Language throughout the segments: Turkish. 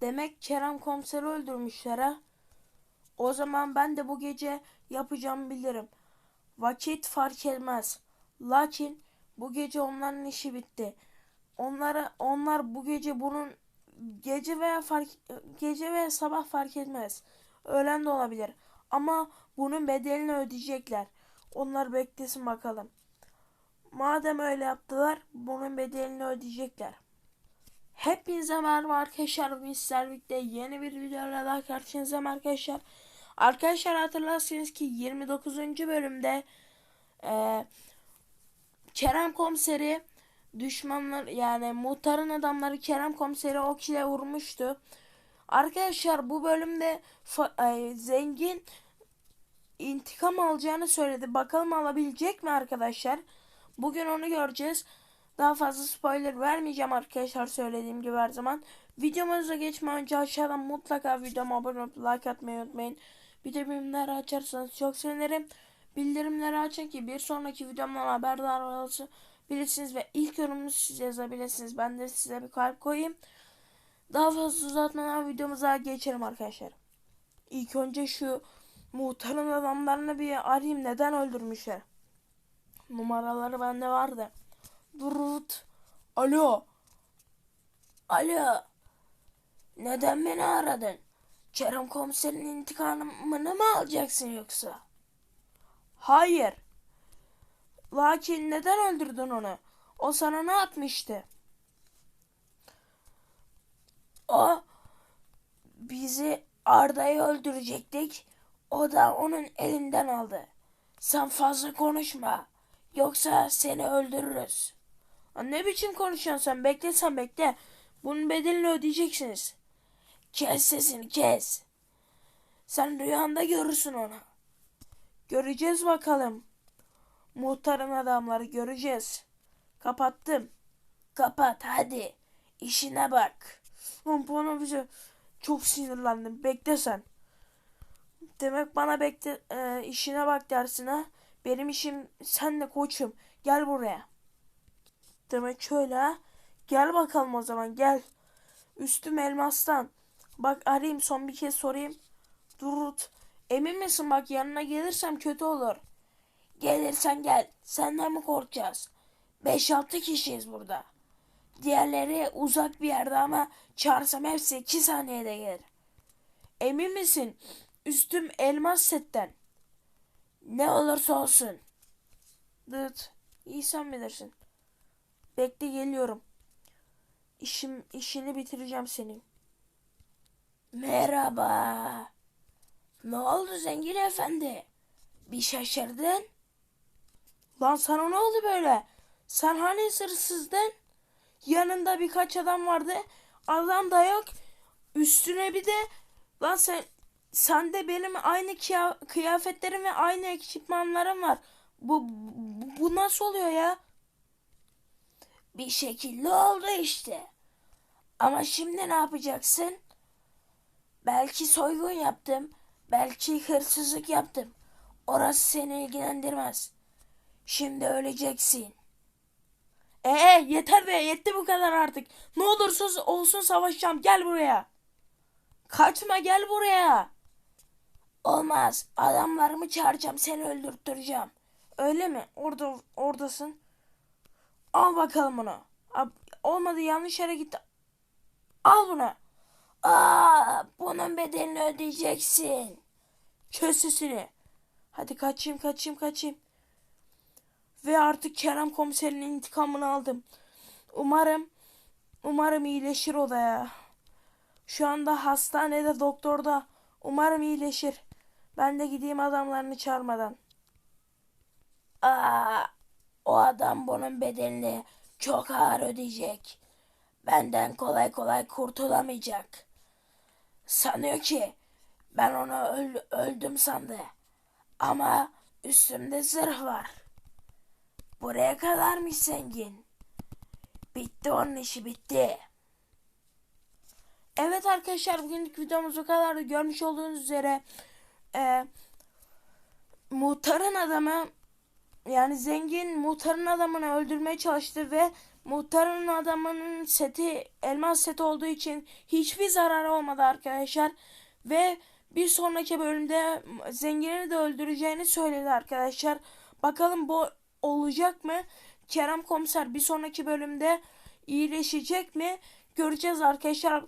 Demek Kerem komiseri öldürmüşler ha. O zaman ben de bu gece yapacağımı bilirim. Vakit fark etmez. Lakin bu gece onların işi bitti. Onlara onlar bu gece bunun gece veya fark gece veya sabah fark etmez. Öğlen de olabilir. Ama bunun bedelini ödeyecekler. Onlar beklesin bakalım. Madem öyle yaptılar, bunun bedelini ödeyecekler. Hepinize merhaba arkadaşlar. Biz Servik'te yeni bir videoyla daha karşınızdayım arkadaşlar. Arkadaşlar hatırlarsınız ki 29. bölümde e, Kerem komiseri düşmanlar yani muhtarın adamları Kerem komiseri ok ile vurmuştu. Arkadaşlar bu bölümde e, zengin intikam alacağını söyledi. Bakalım alabilecek mi arkadaşlar? Bugün onu göreceğiz. Daha fazla spoiler vermeyeceğim arkadaşlar söylediğim gibi her zaman. Videomuza geçmeden önce aşağıdan mutlaka videoma abone olup like atmayı unutmayın. Bir de bildirimleri açarsanız çok sevinirim. Bildirimleri açın ki bir sonraki videomdan haberdar olabilirsiniz ve ilk yorumunuzu siz yazabilirsiniz. Ben de size bir kalp koyayım. Daha fazla uzatmadan videomuza geçelim arkadaşlar. İlk önce şu muhtarın adamlarını bir arayayım. Neden öldürmüşler? Numaraları bende vardı. Durut. Alo. Alo. Neden beni aradın? Kerem komiserin intikamını mı alacaksın yoksa? Hayır. Lakin neden öldürdün onu? O sana ne yapmıştı? O bizi Arda'yı öldürecektik. O da onun elinden aldı. Sen fazla konuşma. Yoksa seni öldürürüz. Ne biçim konuşuyorsun sen? Bekle sen bekle. Bunun bedelini ödeyeceksiniz. Kes sesini kes. Sen rüyanda görürsün onu. Göreceğiz bakalım. Muhtarın adamları göreceğiz. Kapattım. Kapat hadi. İşine bak. Lan bana bize çok sinirlendim. Bekle sen. Demek bana bekle e, işine bak dersin ha. Benim işim senle koçum. Gel buraya. Demek şöyle. Gel bakalım o zaman gel. Üstüm elmastan. Bak arayayım son bir kez sorayım. Durut. Emin misin bak yanına gelirsem kötü olur. Gelirsen gel. Senden mi korkacağız? 5-6 kişiyiz burada. Diğerleri uzak bir yerde ama çağırsam hepsi 2 saniyede gelir. Emin misin? Üstüm elmas setten. Ne olursa olsun. Dıt. İyi sen bilirsin. Bekle geliyorum. İşim, işini bitireceğim senin. Merhaba. Ne oldu zengin efendi? Bir şaşırdın? Lan sana ne oldu böyle? Sen hani hırsızdın? Yanında birkaç adam vardı. Adam da yok. Üstüne bir de lan sen sen de benim aynı kıya- kıyafetlerim ve aynı ekipmanlarım var. Bu, bu, bu nasıl oluyor ya? Bir şekilde oldu işte. Ama şimdi ne yapacaksın? Belki soygun yaptım. Belki hırsızlık yaptım. Orası seni ilgilendirmez. Şimdi öleceksin. Ee yeter be yetti bu kadar artık. Ne olursa olsun savaşacağım. Gel buraya. Kaçma gel buraya. Olmaz. Adamlarımı çağıracağım. Seni öldürttüreceğim. Öyle mi? Orada oradasın. Al bakalım bunu. Ab- Olmadı yanlış yere gitti. Al bunu. Aa, bunun bedelini ödeyeceksin. Sesini. Hadi kaçayım kaçayım kaçayım. Ve artık Kerem komiserin intikamını aldım. Umarım umarım iyileşir o da ya. Şu anda hastanede doktorda. Umarım iyileşir. Ben de gideyim adamlarını çağırmadan. Aa, o adam bunun bedelini çok ağır ödeyecek. Benden kolay kolay kurtulamayacak. Sanıyor ki ben onu öl- öldüm sandı. Ama üstümde zırh var. Buraya kadarmış zengin. Bitti onun işi bitti. Evet arkadaşlar bugünkü videomuz bu kadardı. Görmüş olduğunuz üzere e, muhtarın adamı yani zengin muhtarın adamını öldürmeye çalıştı ve muhtarın adamının seti elmas seti olduğu için hiçbir zararı olmadı arkadaşlar. Ve bir sonraki bölümde zengini de öldüreceğini söyledi arkadaşlar. Bakalım bu olacak mı? Kerem komiser bir sonraki bölümde iyileşecek mi? Göreceğiz arkadaşlar.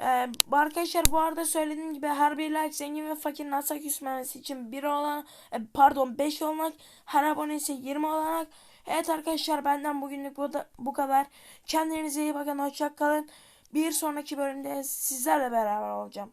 Ee, arkadaşlar bu arada söylediğim gibi her bir like zengin ve fakirin asla küsmemesi için bir olan e, pardon 5 olmak her abonesi 20 olarak evet arkadaşlar benden bugünlük bu, da, bu kadar. Kendinize iyi bakın hoşça kalın. Bir sonraki bölümde sizlerle beraber olacağım.